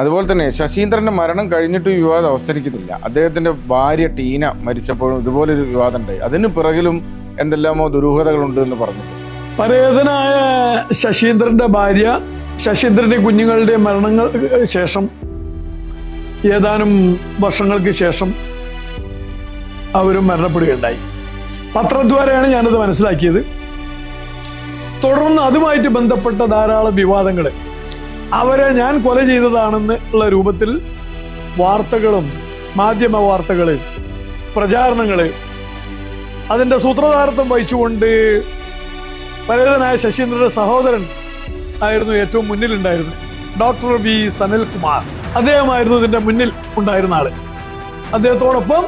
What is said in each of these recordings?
അതുപോലെ തന്നെ ശശീന്ദ്രന്റെ മരണം കഴിഞ്ഞിട്ട് വിവാദം അവസാനിക്കുന്നില്ല. അദ്ദേഹത്തിന്റെ ഭാര്യ ടീന മരിച്ചപ്പോഴും ഇതുപോലൊരു വിവാദം ഉണ്ടായി അതിന് പിറകിലും എന്തെല്ലാമോ ദുരൂഹതകളുണ്ട് എന്ന് പറഞ്ഞു പരേതനായ ശശീന്ദ്രന്റെ ഭാര്യ ശശീന്ദ്രന്റെ കുഞ്ഞുങ്ങളുടെ മരണങ്ങൾക്ക് ശേഷം ഏതാനും വർഷങ്ങൾക്ക് ശേഷം അവരും മരണപ്പെടുകയുണ്ടായി. പത്രദ്വാരയാണ് ഞാനത് മനസ്സിലാക്കിയത്. തുടർന്ന് അതുമായിട്ട് ബന്ധപ്പെട്ട ധാരാളം വിവാദങ്ങൾ. അവരെ ഞാൻ കൊല ചെയ്തതാണെന്ന് ഉള്ള രൂപത്തിൽ വാർത്തകളും മാധ്യമ വാർത്തകൾ പ്രചാരണങ്ങൾ അതിന്റെ സൂത്രധാരത്വം വഹിച്ചുകൊണ്ട് പരേതനായ ശശീന്ദ്രന്റെ സഹോദരൻ ആയിരുന്നു ഏറ്റവും മുന്നിലുണ്ടായിരുന്നത്. Doctor V Sanalkumar. അദ്ദേഹമായിരുന്നു ഇതിന്റെ മുന്നിൽ ഉണ്ടായിരുന്ന ആൾ. അദ്ദേഹത്തോടൊപ്പം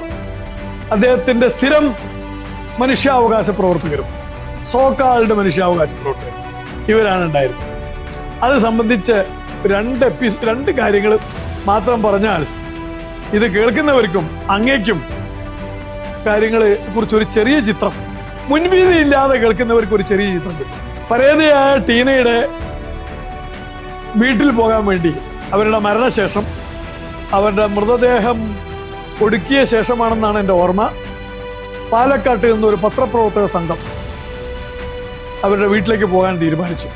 അദ്ദേഹത്തിന്റെ സ്ഥിരം മനുഷ്യാവകാശ പ്രവർത്തകരും സോക്കാളുടെ മനുഷ്യാവകാശ പ്രവർത്തകരും ഇവരാണ് ഉണ്ടായിരുന്നത്. അത് സംബന്ധിച്ച് രണ്ട് എപ്പിസോഡ് രണ്ട് കാര്യങ്ങൾ മാത്രം പറഞ്ഞാൽ ഇത് കേൾക്കുന്നവർക്കും അങ്ങേക്കും കാര്യങ്ങളെ കുറിച്ച് ഒരു ചെറിയ ചിത്രം. മുൻവീതി ഇല്ലാതെ കേൾക്കുന്നവർക്ക് ഒരു ചെറിയ ചിത്രം. പരേതയായ ടീനയുടെ വീട്ടിൽ പോകാൻ വേണ്ടി അവരുടെ മരണശേഷം അവരുടെ മൃതദേഹം ഒടുക്കിയ ശേഷമാണെന്നാണ് എന്റെ ഓർമ്മ. പാലക്കാട്ട് നിന്നൊരു പത്രപ്രവർത്തക സംഘം അവരുടെ വീട്ടിലേക്ക് പോകാൻ തീരുമാനിച്ചു.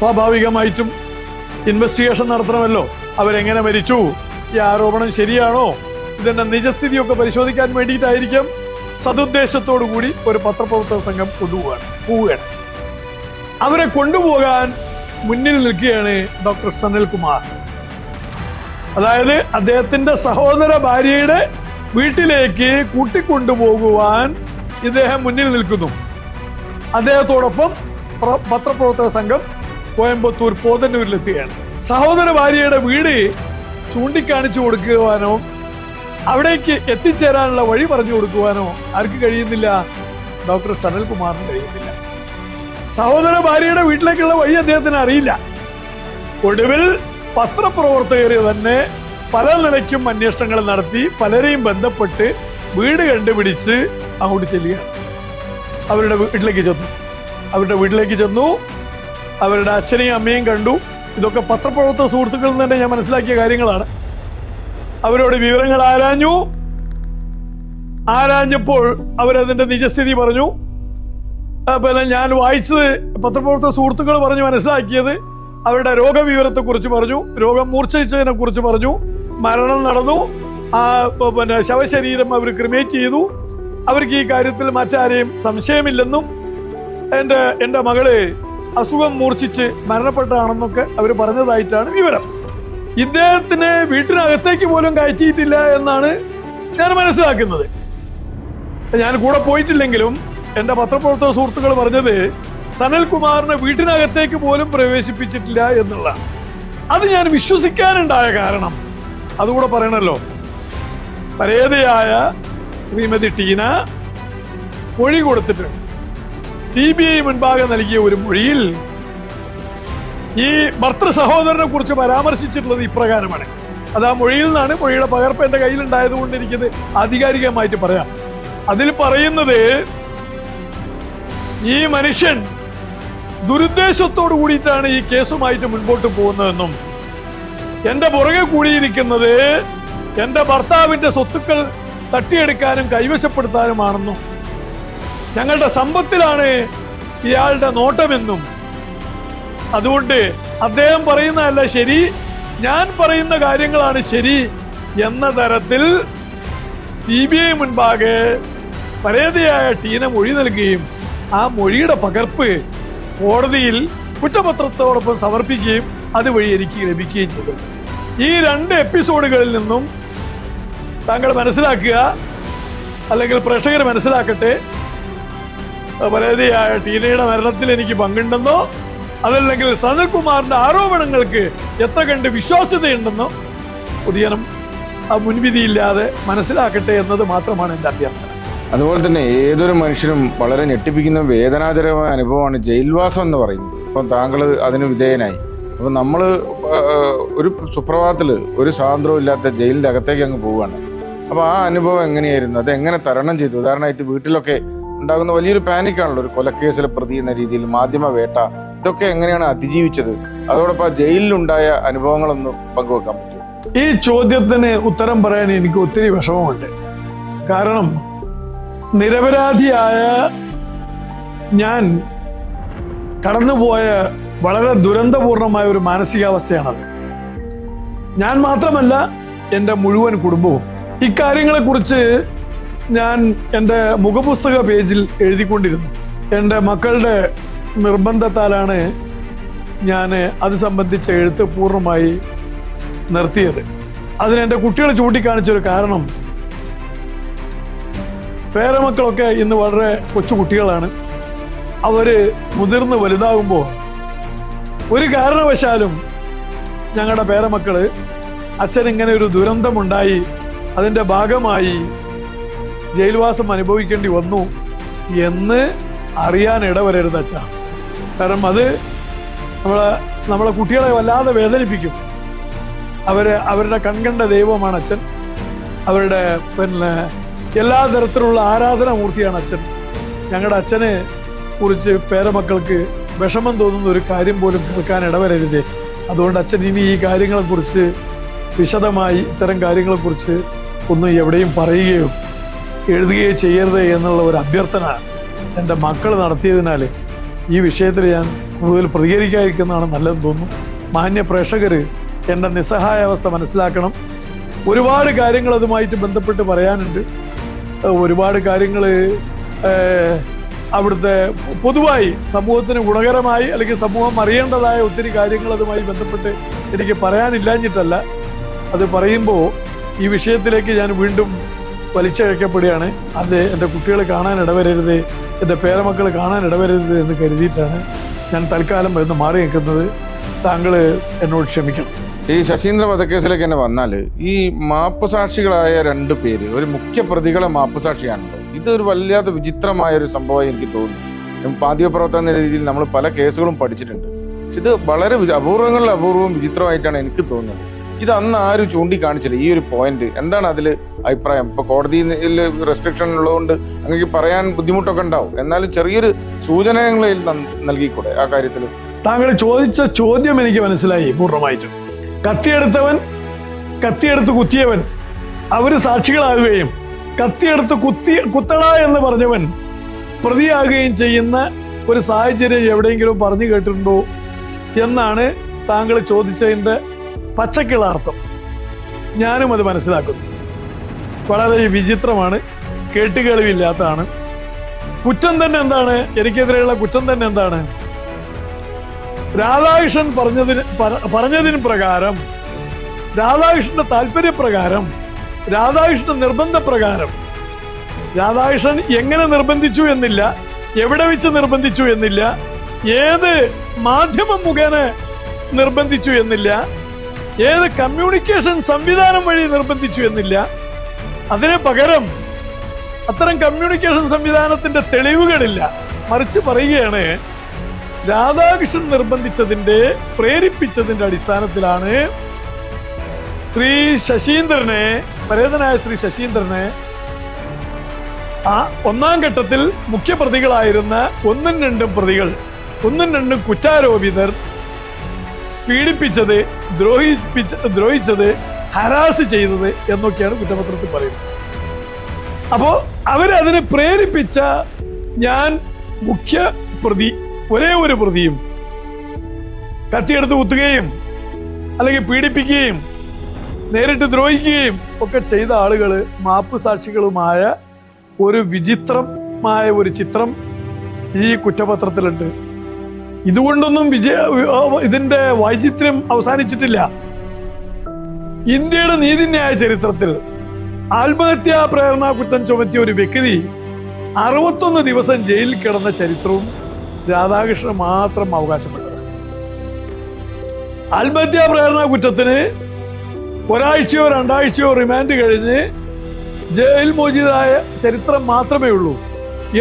സ്വാഭാവികമായിട്ടും ഇൻവെസ്റ്റിഗേഷൻ നടത്തണമല്ലോ. അവരെങ്ങനെ മരിച്ചു? ഈ ആരോപണം ശരിയാണോ? ഇതിന്റെ നിജസ്ഥിതിയൊക്കെ പരിശോധിക്കാൻ വേണ്ടിയിട്ടായിരിക്കും സതുദ്ദേശത്തോടു കൂടി ഒരു പത്രപ്രവർത്തക സംഘം കൊണ്ടുപോവാണ് പോവുകയാണ്. അവരെ കൊണ്ടുപോകാൻ മുന്നിൽ നിൽക്കുകയാണ് ഡോക്ടർ സനിൽകുമാർ അതായത് അദ്ദേഹത്തിന്റെ സഹോദര ഭാര്യയുടെ വീട്ടിലേക്ക് കൂട്ടിക്കൊണ്ടുപോകുവാൻ ഇദ്ദേഹം മുന്നിൽ നിൽക്കുന്നു. അദ്ദേഹത്തോടൊപ്പം പത്രപ്രവർത്തക സംഘം കോയമ്പത്തൂർ പോത്തന്നൂരിലെത്തുകയാണ് സഹോദര ഭാര്യയുടെ വീട് ചൂണ്ടിക്കാണിച്ചു കൊടുക്കുവാനോ അവിടേക്ക് എത്തിച്ചേരാനുള്ള വഴി പറഞ്ഞു കൊടുക്കുവാനോ ആർക്ക് കഴിയുന്നില്ല. ഡോക്ടർ സനൽകുമാറിന് കഴിയുന്നില്ല. സഹോദര ഭാര്യയുടെ വീട്ടിലേക്കുള്ള വഴി അദ്ദേഹത്തിന് അറിയില്ല. ഒടുവിൽ പത്രപ്രവർത്തകർ തന്നെ പല നിലയ്ക്കും അന്വേഷണങ്ങൾ നടത്തി പലരെയും ബന്ധപ്പെട്ട് വീട് കണ്ടുപിടിച്ച് അങ്ങോട്ട് ചെല്ലുകയാണ്. അവരുടെ വീട്ടിലേക്ക് ചെന്നു. അവരുടെ വീട്ടിലേക്ക് ചെന്നു. അവരുടെ അച്ഛനെയും അമ്മയും കണ്ടു. ഇതൊക്കെ പത്രപ്രവർത്തക സുഹൃത്തുക്കളിൽ നിന്ന് തന്നെ ഞാൻ മനസ്സിലാക്കിയ കാര്യങ്ങളാണ്. അവരോട് വിവരങ്ങൾ ആരാഞ്ഞു? ആരാഞ്ഞപ്പോൾ അവരതിന്റെ നിജസ്ഥിതി പറഞ്ഞു. പിന്നെ ഞാൻ വായിച്ചത് പത്രപ്രവർത്തക സുഹൃത്തുക്കൾ പറഞ്ഞു മനസ്സിലാക്കിയത് അവരുടെ രോഗവിവരത്തെ കുറിച്ച് പറഞ്ഞു രോഗം മൂർച്ഛിച്ചതിനെ കുറിച്ച് പറഞ്ഞു. മരണം നടന്നു. ആ പിന്നെ ശവശരീരം അവർ ക്രിമേറ്റ് ചെയ്തു. അവർക്ക് ഈ കാര്യത്തിൽ മറ്റാരെയും സംശയമില്ലെന്നും എന്റെ എന്റെ മകൾ അസുഖം മൂർച്ഛിച്ച് മരണപ്പെട്ടതാണെന്നൊക്കെ അവർ പറഞ്ഞതായിട്ടാണ് വിവരം. ഇദ്ദേഹത്തിന് വീട്ടിനകത്തേക്ക് പോലും കയറ്റിയിട്ടില്ല എന്നാണ് ഞാൻ മനസ്സിലാക്കുന്നത്. ഞാൻ കൂടെ പോയിട്ടില്ലെങ്കിലും എന്റെ പത്രപ്രവർത്തക സുഹൃത്തുക്കൾ പറഞ്ഞത് സനൽകുമാറിനെ വീട്ടിനകത്തേക്ക് പോലും പ്രവേശിപ്പിച്ചിട്ടില്ല എന്നുള്ള അത് ഞാൻ വിശ്വസിക്കാനുണ്ടായ കാരണം. അതുകൂടെ പറയണല്ലോ. പരേതയായ ശ്രീമതി ടീന മൊഴി കൊടുത്തിട്ടുണ്ട്. സി ബി ഐ മുൻപാകെ നൽകിയ ഒരു മൊഴിയിൽ ഈ ഭർത്തൃ സഹോദരനെ കുറിച്ച് പരാമർശിച്ചിട്ടുള്ളത് ഇപ്രകാരമാണ്. അത് ആ മൊഴിയിൽ നിന്നാണ് മൊഴിയുടെ പകർപ്പ് എന്റെ കയ്യിൽ ഉണ്ടായതുകൊണ്ട് എനിക്കത് ആധികാരികമായിട്ട് പറയാം. അതിൽ പറയുന്നത് ഈ മനുഷ്യൻ ദുരുദ്ദേശത്തോടു കൂടിയിട്ടാണ് ഈ കേസുമായിട്ട് മുൻപോട്ട് പോകുന്നതെന്നും എന്റെ പുറകെ കൂടിയിരിക്കുന്നത് എന്റെ ഭർത്താവിന്റെ സ്വത്തുക്കൾ തട്ടിയെടുക്കാനും കൈവശപ്പെടുത്താനുമാണെന്നും ഞങ്ങളുടെ സമ്പത്തിലാണ് ഇയാളുടെ നോട്ടമെന്നും. അതുകൊണ്ട് അദ്ദേഹം പറയുന്നതല്ല ശരി ഞാൻ പറയുന്ന കാര്യങ്ങളാണ് ശരി എന്ന തരത്തിൽ സി ബി ഐ മുൻപാകെ പരേതയായ ടീന മൊഴി നൽകുകയും ആ മൊഴിയുടെ പകർപ്പ് കോടതിയിൽ കുറ്റപത്രത്തോടൊപ്പം സമർപ്പിക്കുകയും അതുവഴി എനിക്ക് ലഭിക്കുകയും ചെയ്തു. ഈ രണ്ട് എപ്പിസോഡുകളിൽ നിന്നും താങ്കൾ മനസ്സിലാക്കുക അല്ലെങ്കിൽ പ്രേക്ഷകർ മനസ്സിലാക്കട്ടെ പരാതിയായ ടീനയുടെ മരണത്തിൽ എനിക്ക് പങ്കുണ്ടെന്നോ? അതല്ലെങ്കിൽ സനൽകുമാറിന്റെ ആരോപണങ്ങൾക്ക് എത്ര കണ്ട് വിശ്വാസ്യതയുണ്ടെന്നോ? പൊതുജനം മുൻവിധിയില്ലാതെ മനസ്സിലാക്കട്ടെ എന്നത് മാത്രമാണ് എന്റെ അഭ്യർത്ഥന. അതുപോലെ തന്നെ ഏതൊരു മനുഷ്യനും വളരെ ഞെട്ടിപ്പിക്കുന്ന വേദനാജനകമായ അനുഭവമാണ് ജയിൽവാസം എന്ന് പറയുന്നത്. അപ്പം താങ്കൾ അതിന് വിധേയനായി. അപ്പം നമ്മൾ ഒരു സുപ്രഭാതത്തിൽ ഒരു സ്വാതന്ത്ര്യവും ഇല്ലാത്ത ജയിലിന്റെ അകത്തേക്ക് അങ്ങ് പോവുകയാണ്. അപ്പോൾ ആ അനുഭവം എങ്ങനെയായിരുന്നു? അത് എങ്ങനെ തരണം ചെയ്തു? ഉദാഹരണമായിട്ട് വീട്ടിലൊക്കെ ഉണ്ടാകുന്ന വലിയൊരു പാനിക്കാണല്ലോ ഒരു കൊലക്കേസിലെ പ്രതി എന്ന രീതിയിൽ മാധ്യമ വേട്ട. ഇതൊക്കെ എങ്ങനെയാണ് അതിജീവിച്ചത്? അതോടൊപ്പം ജയിലിലുണ്ടായ അനുഭവങ്ങളൊന്ന് പങ്കുവെക്കാൻ പറ്റും ഈ ചോദ്യത്തിന് ഉത്തരം പറയാൻ എനിക്ക് ഒത്തിരി വിഷമമുണ്ട്. കാരണം നിരപരാധിയായ ഞാൻ കടന്നുപോയ വളരെ ദുരന്തപൂർണമായ ഒരു മാനസികാവസ്ഥയാണത്. ഞാൻ മാത്രമല്ല എന്റെ മുഴുവൻ കുടുംബവും. ഇക്കാര്യങ്ങളെക്കുറിച്ച് ഞാൻ എന്റെ മുഖപുസ്തക പേജിൽ എഴുതിക്കൊണ്ടിരുന്നു. എന്റെ മക്കളുടെ നിർബന്ധത്താലാണ് ഞാൻ അത് സംബന്ധിച്ച എഴുത്ത് പൂർണമായി നിർത്തിയത്. അതിന് എന്റെ കുട്ടികൾ ചൂണ്ടിക്കാണിച്ചൊരു കാരണം. പേരമക്കളൊക്കെ ഇന്ന് വളരെ കൊച്ചു കുട്ടികളാണ്. അവർ മുതിർന്ന് വലുതാകുമ്പോൾ ഒരു കാരണവശാലും ഞങ്ങളുടെ പേരമക്കൾ അച്ഛൻ ഇങ്ങനെ ഒരു ദുരന്തമുണ്ടായി അതിന്റെ ഭാഗമായി ജയിൽവാസം അനുഭവിക്കേണ്ടി വന്നു എന്ന് അറിയാൻ ഇടവരരുത് അച്ഛ. കാരണം അത് നമ്മളെ നമ്മളെ കുട്ടികളെ വല്ലാതെ വേദനിപ്പിക്കും. അവർ അവരുടെ കൺകണ്ട ദൈവമാണ് അച്ഛൻ. അവരുടെ പിന്നെ എല്ലാ തരത്തിലുള്ള ആരാധനാമൂർത്തിയാണ് അച്ഛൻ. ഞങ്ങളുടെ അച്ഛനെ കുറിച്ച് പേരമക്കൾക്ക് വിഷമം തോന്നുന്ന ഒരു കാര്യം പോലും കേൾക്കാൻ ഇടവരരുതേ. അതുകൊണ്ട് അച്ഛൻ ഇനി ഈ കാര്യങ്ങളെക്കുറിച്ച് വിശദമായി ഇത്തരം കാര്യങ്ങളെക്കുറിച്ച് ഒന്നും എവിടെയും പറയുകയോ എഴുതുകയോ ചെയ്യരുത് എന്നുള്ള ഒരു അഭ്യർത്ഥന എന്റെ മക്കൾ നടത്തിയതിനാൽ ഈ വിഷയത്തിൽ ഞാൻ കൂടുതൽ പ്രതികരിക്കാതിരിക്കുന്നതാണ് നല്ലതെന്ന് തോന്നുന്നു. മാന്യ പ്രേക്ഷകർ എന്റെ നിസ്സഹായാവസ്ഥ മനസ്സിലാക്കണം. ഒരുപാട് കാര്യങ്ങൾ അതുമായിട്ട് ബന്ധപ്പെട്ട് പറയാനുണ്ട്. ഒരുപാട് കാര്യങ്ങൾ അവിടുത്തെ പൊതുവായി സമൂഹത്തിന് ഗുണകരമായി അല്ലെങ്കിൽ സമൂഹം അറിയേണ്ടതായ ഒത്തിരി കാര്യങ്ങൾ അതുമായി ബന്ധപ്പെട്ട് എനിക്ക് പറയാനില്ലാഞ്ഞിട്ടല്ല. അത് പറയുമ്പോൾ ഈ വിഷയത്തിലേക്ക് ഞാൻ വീണ്ടും വലിച്ചഴക്കപ്പെടുകയാണ്. അത് എന്റെ കുട്ടികൾ കാണാൻ ഇടവരരുത് എന്റെ പേരമക്കൾ കാണാൻ ഇടവരരുത് എന്ന് കരുതിയിട്ടാണ് ഞാൻ തൽക്കാലം വരുന്ന മാറി നിൽക്കുന്നത്. താങ്കൾ എന്നോട് ക്ഷമിക്കണം. ഈ ശശീന്ദ്ര വധക്കേസിലേക്ക് തന്നെ വന്നാൽ ഈ മാപ്പ് സാക്ഷികളായ രണ്ട് പേര് ഒരു മുഖ്യ പ്രതികളെ മാപ്പ് സാക്ഷിയാണല്ലോ ഇതൊരു വല്ലാത്ത വിചിത്രമായ ഒരു സംഭവമായി എനിക്ക് തോന്നുന്നു. പാദ്യപ്രവർത്തന എന്ന രീതിയിൽ നമ്മൾ പല കേസുകളും പഠിച്ചിട്ടുണ്ട്. പക്ഷെ ഇത് വളരെ അപൂർവങ്ങളിൽ അപൂർവം വിചിത്രമായിട്ടാണ് എനിക്ക് തോന്നുന്നത്. ഇത് അന്ന് ആരും ചൂണ്ടിക്കാണിച്ചില്ല. ഈ ഒരു പോയിന്റ് എന്താണ് അതിൽ അഭിപ്രായം? ഇപ്പൊ കോടതിയിൽ റെസ്ട്രിക്ഷൻ ഉള്ളതുകൊണ്ട് അങ്ങനെ പറയാൻ ബുദ്ധിമുട്ടൊക്കെ ഉണ്ടാവും. എന്നാലും ചെറിയൊരു സൂചനകളിൽ നൽകിക്കൂടെ ആ കാര്യത്തിൽ താങ്കൾ ചോദിച്ച ചോദ്യം എനിക്ക് മനസ്സിലായി പൂർണമായിട്ടും. കത്തിയെടുത്തവൻ കത്തിയെടുത്ത് കുത്തിയവൻ അവർ സാക്ഷികളാകുകയും കത്തിയെടുത്ത് കുത്തി കുത്തട എന്ന് പറഞ്ഞവൻ പ്രതിയാകുകയും ചെയ്യുന്ന ഒരു സാഹചര്യം എവിടെയെങ്കിലും പറഞ്ഞു കേട്ടിട്ടുണ്ടോ എന്നാണ് താങ്കൾ ചോദിച്ചതിന്റെ പച്ചക്കുള്ള അർത്ഥം ഞാനും അത് മനസ്സിലാക്കുന്നു. വളരെ വിചിത്രമാണ് കേട്ടുകേളിവില്ലാത്തതാണ്. കുറ്റം തന്നെ എന്താണ്? എനിക്കെതിരെയുള്ള കുറ്റം തന്നെ എന്താണ്? രാധാകൃഷ്ണൻ പറഞ്ഞതിന് പറഞ്ഞതിന് പ്രകാരം രാധാകൃഷ്ണന്റെ താല്പര്യപ്രകാരം രാധാകൃഷ്ണൻ നിർബന്ധപ്രകാരം രാധാകൃഷ്ണൻ എങ്ങനെ നിർബന്ധിച്ചു എന്നില്ല എവിടെ വെച്ച് നിർബന്ധിച്ചു എന്നില്ല ഏത് മാധ്യമം മുഖേന നിർബന്ധിച്ചു എന്നില്ല ഏത് കമ്മ്യൂണിക്കേഷൻ സംവിധാനം വഴി നിർബന്ധിച്ചു എന്നില്ല? അതിന് പകരം അത്തരം കമ്മ്യൂണിക്കേഷൻ സംവിധാനത്തിന്റെ തെളിവുകളില്ല. മറിച്ച് പറയുകയാണ് രാധാകൃഷ്ണൻ നിർബന്ധിച്ചതിന്റെ പ്രേരിപ്പിച്ചതിന്റെ അടിസ്ഥാനത്തിലാണ് ശ്രീ ശശീന്ദ്രനെ പരേതനായ ശ്രീ ശശീന്ദ്രനെ ആ ഒന്നാം ഘട്ടത്തിൽ മുഖ്യപ്രതികളായിരുന്ന ഒന്നും രണ്ടും പ്രതികൾ ഒന്നും രണ്ടും കുറ്റാരോപിതർ പീഡിപ്പിച്ചത് ദ്രോഹിപ്പിച്ച ദ്രോഹിച്ചത് ഹരാസ് ചെയ്തത് എന്നൊക്കെയാണ് കുറ്റപത്രത്തിൽ പറയുന്നത്. അപ്പോ അവരതിനെ പ്രേരിപ്പിച്ച ഞാൻ മുഖ്യ പ്രതി ഒരേ ഒരു പ്രതിയും കത്തിയെടുത്ത് കുത്തുകയും അല്ലെങ്കിൽ പീഡിപ്പിക്കുകയും നേരിട്ട് ദ്രോഹിക്കുകയും ഒക്കെ ചെയ്ത ആളുകൾ മാപ്പ് സാക്ഷികളുമായ ഒരു വിചിത്രമായ ഒരു ചിത്രം ഈ കുറ്റപത്രത്തിലുണ്ട്. ഇതുകൊണ്ടൊന്നും വിജയ ഇതിന്റെ വൈചിത്ര്യം അവസാനിച്ചിട്ടില്ല. ഇന്ത്യയുടെ നീതിന്യായ ചരിത്രത്തിൽ ആത്മഹത്യാ പ്രേരണ കുറ്റം ചുമത്തിയ ഒരു വ്യക്തി അറുപത്തൊന്ന് ദിവസം ജയിലിൽ കിടന്ന ചരിത്രവും രാധാകൃഷ്ണൻ മാത്രം അവകാശപ്പെട്ടതാണ്. ആത്മഹത്യാ പ്രേരണ കുറ്റത്തിന് ഒരാഴ്ചയോ രണ്ടാഴ്ചയോ റിമാൻഡ് കഴിഞ്ഞ് ജയിൽ മോചിതരായ ചരിത്രം മാത്രമേ ഉള്ളൂ.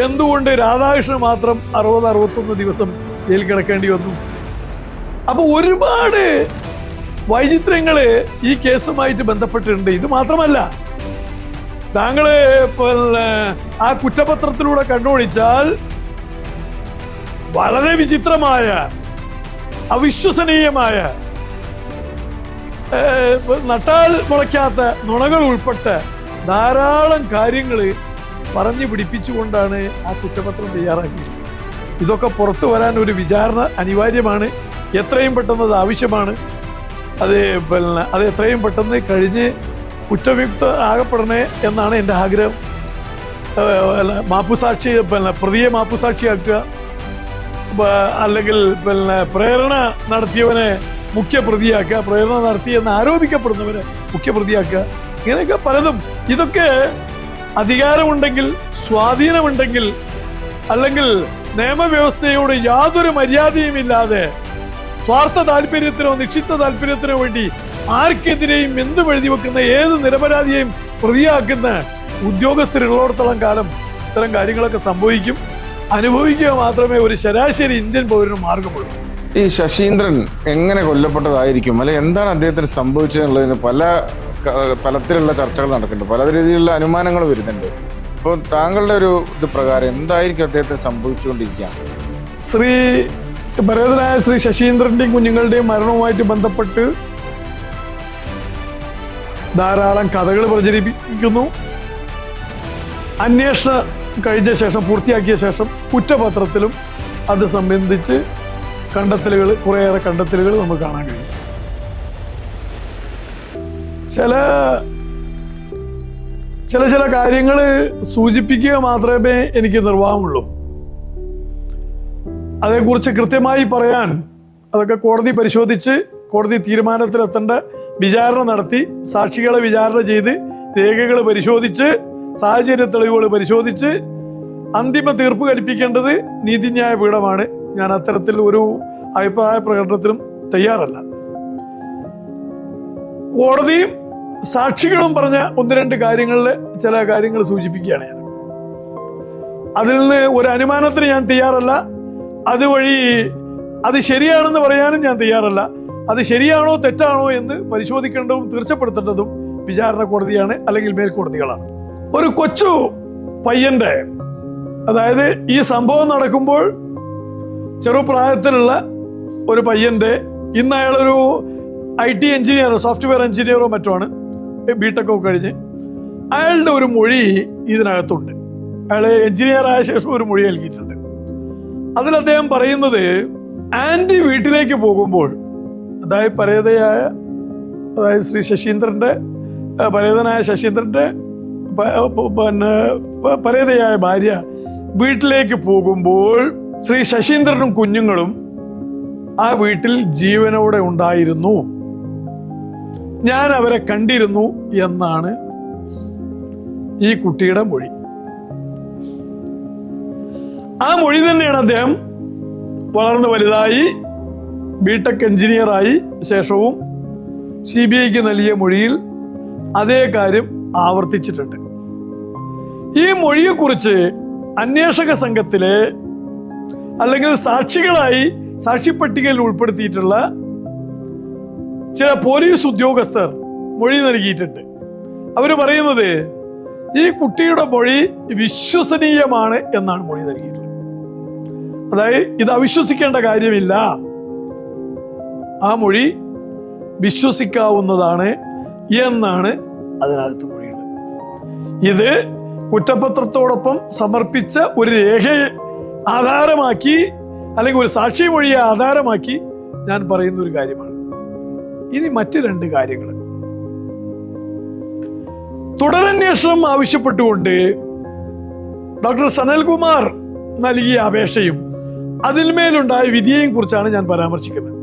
എന്തുകൊണ്ട് രാധാകൃഷ്ണൻ മാത്രം അറുപത് അറുപത്തൊന്ന് ദിവസം ജയിൽ കിടക്കേണ്ടി വന്നു. അപ്പൊ ഒരുപാട് വൈചിത്രങ്ങൾ ഈ കേസുമായിട്ട് ബന്ധപ്പെട്ടിട്ടുണ്ട്. ഇത് മാത്രമല്ല താങ്കൾ ആ കുറ്റപത്രത്തിലൂടെ കണ്ടുപിടിച്ചാൽ വളരെ വിചിത്രമായ അവിശ്വസനീയമായ നട്ടാൽ മുളയ്ക്കാത്ത നുണകൾ ഉൾപ്പെട്ട ധാരാളം കാര്യങ്ങൾ പറഞ്ഞു പിടിപ്പിച്ചുകൊണ്ടാണ് ആ കുറ്റപത്രം തയ്യാറാക്കിയിരിക്കുന്നത്. ഇതൊക്കെ പുറത്തു വരാൻ ഒരു വിചാരണ അനിവാര്യമാണ്. എത്രയും പെട്ടെന്ന് അത് ആവശ്യമാണ്. അത് പിന്നെ അത് എത്രയും പെട്ടെന്ന് കഴിഞ്ഞ് കുറ്റവിമുക്ത ആകപ്പെടണേ എന്നാണ് എന്റെ ആഗ്രഹം. മാപ്പുസാക്ഷി പിന്നെ പ്രതിയെ മാപ്പുസാക്ഷിയാക്കുക. അല്ലെങ്കിൽ പിന്നെ പ്രേരണ നടത്തിയവനെ മുഖ്യപ്രതിയാക്കുക പ്രേരണ നടത്തി എന്ന് ആരോപിക്കപ്പെടുന്നവനെ മുഖ്യപ്രതിയാക്കുക ഇങ്ങനെയൊക്കെ പലതും. ഇതൊക്കെ അധികാരമുണ്ടെങ്കിൽ സ്വാധീനമുണ്ടെങ്കിൽ അല്ലെങ്കിൽ നിയമവ്യവസ്ഥയോട് യാതൊരു മര്യാദയും ഇല്ലാതെ സ്വാർത്ഥ താല്പര്യത്തിനോ നിക്ഷിപ്ത താല്പര്യത്തിനോ വേണ്ടി ആർക്കെതിരെയും എന്തും എഴുതി വെക്കുന്ന ഏത് നിരപരാധിയെയും പ്രതിയാക്കുന്ന ഉദ്യോഗസ്ഥരുള്ളിടത്തോളം കാലം ഇത്തരം കാര്യങ്ങളൊക്കെ സംഭവിക്കും. അനുഭവിക്കുക മാത്രമേ ഒരു ശരാശരി ഇന്ത്യൻ പൗരന് മാർഗമുള്ളൂ. ഈ ശശീന്ദ്രൻ എങ്ങനെ കൊല്ലപ്പെട്ടതായിരിക്കും? അല്ലെ എന്താണ് അദ്ദേഹത്തിന് സംഭവിച്ചതെന്നുള്ളതിന് പല തലത്തിലുള്ള ചർച്ചകൾ നടക്കുന്നുണ്ട്. പല രീതിയിലുള്ള അനുമാനങ്ങൾ വരുന്നുണ്ട്. അപ്പോൾ താങ്കളുടെ ഒരു ഇത് പ്രകാരം എന്തായിരിക്കും അദ്ദേഹത്തെ സംഭവിച്ചുകൊണ്ടിരിക്കുക? ശ്രീ ഭരതനായ ശ്രീ ശശീന്ദ്രന്റെയും കുഞ്ഞുങ്ങളുടെയും മരണവുമായിട്ട് ബന്ധപ്പെട്ട് ധാരാളം കഥകൾ പ്രചരിപ്പിക്കുന്നു. അന്വേഷണം കഴിഞ്ഞ ശേഷം പൂർത്തിയാക്കിയ ശേഷം കുറ്റപത്രത്തിലും അത് സംബന്ധിച്ച് കണ്ടെത്തലുകൾ കുറേയേറെ കണ്ടെത്തലുകൾ നമുക്ക് കാണാൻ കഴിയും. ചില ചില ചില കാര്യങ്ങൾ സൂചിപ്പിക്കുക മാത്രമേ എനിക്ക് നിർവാഹമുള്ളൂ. അതേക്കുറിച്ച് കൃത്യമായി പറയാൻ അതൊക്കെ കോടതി പരിശോധിച്ച് കോടതി തീരുമാനത്തിലെത്തേണ്ട വിചാരണ നടത്തി സാക്ഷികളെ വിചാരണ ചെയ്ത് രേഖകൾ പരിശോധിച്ച് സാഹചര്യ തെളിവുകൾ പരിശോധിച്ച് അന്തിമ തീർപ്പ് കൽപ്പിക്കേണ്ടത് നീതിന്യായ പീഠമാണ്. ഞാൻ അത്തരത്തിൽ ഒരു അഭിപ്രായ പ്രകടനത്തിനും തയ്യാറല്ല. കോടതിയും സാക്ഷികളും പറഞ്ഞ ഒന്ന് രണ്ട് കാര്യങ്ങളിൽ ചില കാര്യങ്ങൾ സൂചിപ്പിക്കുകയാണ് ഞാൻ. അതിൽ നിന്ന് ഒരു അനുമാനത്തിന് ഞാൻ തയ്യാറല്ല. അതുവഴി അത് ശരിയാണെന്ന് പറയാനും ഞാൻ തയ്യാറല്ല. അത് ശരിയാണോ തെറ്റാണോ എന്ന് പരിശോധിക്കേണ്ടതും തീർച്ചപ്പെടുത്തേണ്ടതും വിചാരണ കോടതിയാണ് അല്ലെങ്കിൽ മേൽക്കോടതികളാണ്. ഒരു കൊച്ചു പയ്യന്റെ അതായത് ഈ സംഭവം നടക്കുമ്പോൾ ചെറുപ്രായത്തിലുള്ള ഒരു പയ്യന്റെ ഇന്ന് അയാളൊരു ഐ ടി എഞ്ചിനീയറോ സോഫ്റ്റ്വെയർ എഞ്ചിനീയറോ മറ്റോ ആണ്. ബിടെക് ഒക്കെ കഴിഞ്ഞ് അയാളുടെ ഒരു മൊഴി ഇതിനകത്തുണ്ട്. അയാൾ എഞ്ചിനീയർ ആയ ശേഷം ഒരു മൊഴി നൽകിയിട്ടുണ്ട്. അതിൽ അദ്ദേഹം പറയുന്നത് ആന്റി വീട്ടിലേക്ക് പോകുമ്പോൾ അതായത് പരേതയായ അതായത് ശ്രീ ശശീന്ദ്രന്റെ ആ, പരേതനായ പ- പിന്നെ പരേതയായ ഭാര്യ വീട്ടിലേക്ക് പോകുമ്പോൾ ശ്രീ ശശീന്ദ്രനും കുഞ്ഞുങ്ങളും ആ വീട്ടിൽ ജീവനോടെ ഉണ്ടായിരുന്നു. ഞാൻ അവരെ കണ്ടിരുന്നു എന്നാണ് ഈ കുട്ടിയുടെ മൊഴി. ആ മൊഴി തന്നെയാണ് അദ്ദേഹം വളർന്ന് വലുതായി ബിടെക് എഞ്ചിനീയറായി ശേഷവും സി ബി ഐക്ക് നൽകിയ മൊഴിയിൽ അതേ കാര്യം ആവർത്തിച്ചിട്ടുണ്ട്. ഈ മൊഴിയെക്കുറിച്ച് അന്വേഷക സംഘത്തിലെ അല്ലെങ്കിൽ സാക്ഷികളായി സാക്ഷിപ്പട്ടികയിൽ ഉൾപ്പെടുത്തിയിട്ടുള്ള ചില പോലീസ് ഉദ്യോഗസ്ഥർ മൊഴി നൽകിയിട്ടുണ്ട്. അവർ പറയുന്നത് ഈ കുട്ടിയുടെ മൊഴി വിശ്വസനീയമാണ് എന്നാണ് മൊഴി നൽകിയിട്ടുള്ളത്. അതായത് ഇത് അവിശ്വസിക്കേണ്ട കാര്യമില്ല. ആ മൊഴി വിശ്വസിക്കാവുന്നതാണ് എന്നാണ് അതിനകത്ത് മൊഴിയുള്ളത്. ഇത് കുറ്റപത്രത്തോടൊപ്പം സമർപ്പിച്ച ഒരു രേഖയെ ആധാരമാക്കി അല്ലെങ്കിൽ ഒരു സാക്ഷി മൊഴിയെ ആധാരമാക്കി ഞാൻ പറയുന്ന ഒരു കാര്യമാണ്. ഇനി മറ്റു രണ്ട് കാര്യങ്ങൾ. തുടരന്വേഷണം ആവശ്യപ്പെട്ടുകൊണ്ട് ഡോക്ടർ സനൽകുമാർ നൽകിയ അപേക്ഷയും അതിന്മേലുണ്ടായ വിധിയെയും കുറിച്ചാണ് ഞാൻ പരാമർശിക്കുന്നത്.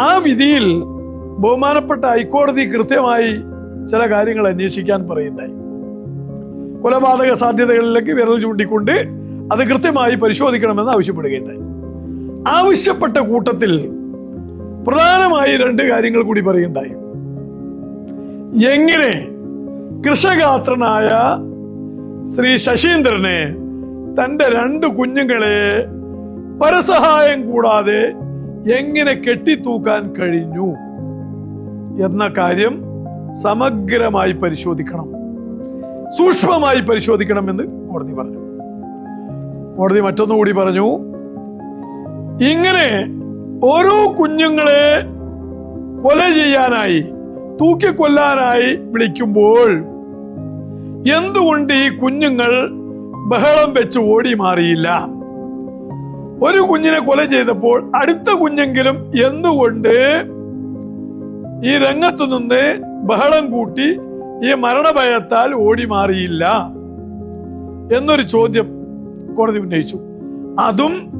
ആ വിധിയിൽ ബഹുമാനപ്പെട്ട ഹൈക്കോടതി കൃത്യമായി ചില കാര്യങ്ങൾ അന്വേഷിക്കാൻ പറയുണ്ടായി കൊലപാതക സാധ്യതകളിലേക്ക് വിരൽ ചൂണ്ടിക്കൊണ്ട് അത് കൃത്യമായി പരിശോധിക്കണമെന്ന് ആവശ്യപ്പെടുകയുണ്ടായി. ആവശ്യപ്പെട്ട കൂട്ടത്തിൽ പ്രധാനമായി രണ്ട് കാര്യങ്ങൾ കൂടി പറയുണ്ടായി. എങ്ങനെ കൃഷഗാത്രനായ ശ്രീ ശശീന്ദ്രനെ തന്റെ രണ്ട് കുഞ്ഞുങ്ങളെ പരസഹായം കൂടാതെ എങ്ങനെ കെട്ടിത്തൂക്കാൻ കഴിഞ്ഞു എന്ന കാര്യം സമഗ്രമായി പരിശോധിക്കണം. സൂക്ഷ്മമായി പരിശോധിക്കണമെന്ന് കോടതി പറഞ്ഞു. കോടതി മറ്റൊന്നുകൂടി പറഞ്ഞു ഇങ്ങനെ ഓരോ കുഞ്ഞുങ്ങളെ കൊല ചെയ്യാനായി തൂക്കിക്കൊല്ലാനായി വിളിക്കുമ്പോൾ എന്തുകൊണ്ട് ഈ കുഞ്ഞുങ്ങൾ ബഹളം വെച്ച് ഓടി മാറിയില്ല? ഒരു കുഞ്ഞിനെ കൊല ചെയ്തപ്പോൾ അടുത്ത കുഞ്ഞെങ്കിലും എന്തുകൊണ്ട് ഈ രംഗത്ത് നിന്ന് ബഹളം കൂട്ടി ഈ മരണഭയത്താൽ ഓടി മാറിയില്ല? എന്നൊരു ചോദ്യം കോടതി ഉന്നയിച്ചു. അതും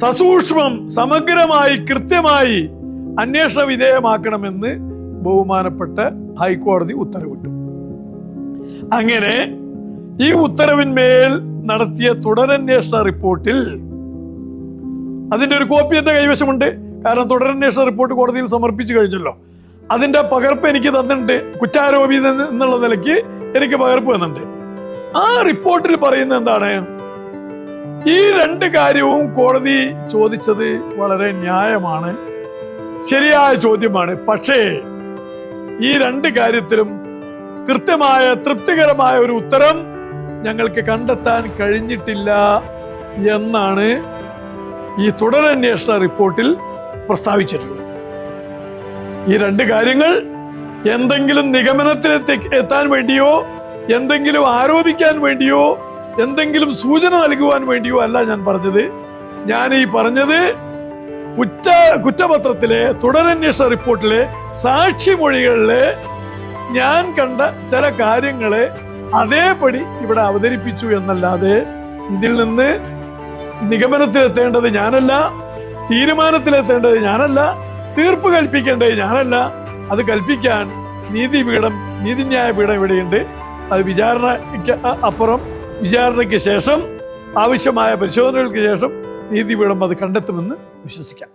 സസൂക്ഷ്മം സമഗ്രമായി കൃത്യമായി അന്വേഷണ വിധേയമാക്കണമെന്ന് ബഹുമാനപ്പെട്ട ഹൈക്കോടതി ഉത്തരവിട്ടു. അങ്ങനെ ഈ ഉത്തരവിന്മേൽ നടത്തിയ തുടരന്വേഷണ റിപ്പോർട്ടിൽ അതിന്റെ ഒരു കോപ്പി എന്റെ കൈവശമുണ്ട്. കാരണം തുടരന്വേഷണ റിപ്പോർട്ട് കോടതിയിൽ സമർപ്പിച്ചു കഴിഞ്ഞല്ലോ. അതിന്റെ പകർപ്പ് എനിക്ക് തന്നിട്ടുണ്ട്. കുറ്റാരോപി എന്നുള്ള നിലയ്ക്ക് എനിക്ക് പകർപ്പ് തന്നിട്ടുണ്ട്. ആ റിപ്പോർട്ടിൽ പറയുന്നത് എന്താണ്? ഈ രണ്ട് കാര്യവും കോടതി ചോദിച്ചത് വളരെ ന്യായമാണ് ശരിയായ ചോദ്യമാണ്. പക്ഷേ ഈ രണ്ട് കാര്യത്തിലും കൃത്യമായ തൃപ്തികരമായ ഒരു ഉത്തരം ഞങ്ങൾക്ക് കണ്ടെത്താൻ കഴിഞ്ഞിട്ടില്ല എന്നാണ് ഈ തുടരന്വേഷണ റിപ്പോർട്ടിൽ പ്രസ്താവിച്ചിട്ടുള്ളത്. ഈ രണ്ട് കാര്യങ്ങൾ എന്തെങ്കിലും നിഗമനത്തിലെത്തി എത്താൻ വേണ്ടിയോ എന്തെങ്കിലും ആരോപിക്കാൻ വേണ്ടിയോ എന്തെങ്കിലും സൂചന നൽകുവാൻ വേണ്ടിയോ അല്ല ഞാൻ പറഞ്ഞത്. ഞാൻ ഈ പറഞ്ഞത് കുറ്റ കുറ്റപത്രത്തിലെ തുടരന്വേഷണ റിപ്പോർട്ടിലെ സാക്ഷിമൊഴികളിലെ ഞാൻ കണ്ട ചില കാര്യങ്ങളെ അതേപടി ഇവിടെ അവതരിപ്പിച്ചു എന്നല്ലാതെ ഇതിൽ നിന്ന് നിഗമനത്തിലെത്തേണ്ടത് ഞാനല്ല തീരുമാനത്തിലെത്തേണ്ടത് ഞാനല്ല തീർപ്പ് കൽപ്പിക്കേണ്ടത് ഞാനല്ല. അത് കൽപ്പിക്കാൻ നീതിപീഠം നീതിന്യായ പീഠം ഇവിടെയുണ്ട്. അത് വിചാരണയ്ക്ക് അപ്പുറം വിചാരണയ്ക്ക് ശേഷം ആവശ്യമായ പരിശോധനകൾക്ക് ശേഷം നീതിപീഠം അത് കണ്ടെത്തുമെന്ന് വിശ്വസിക്കാം.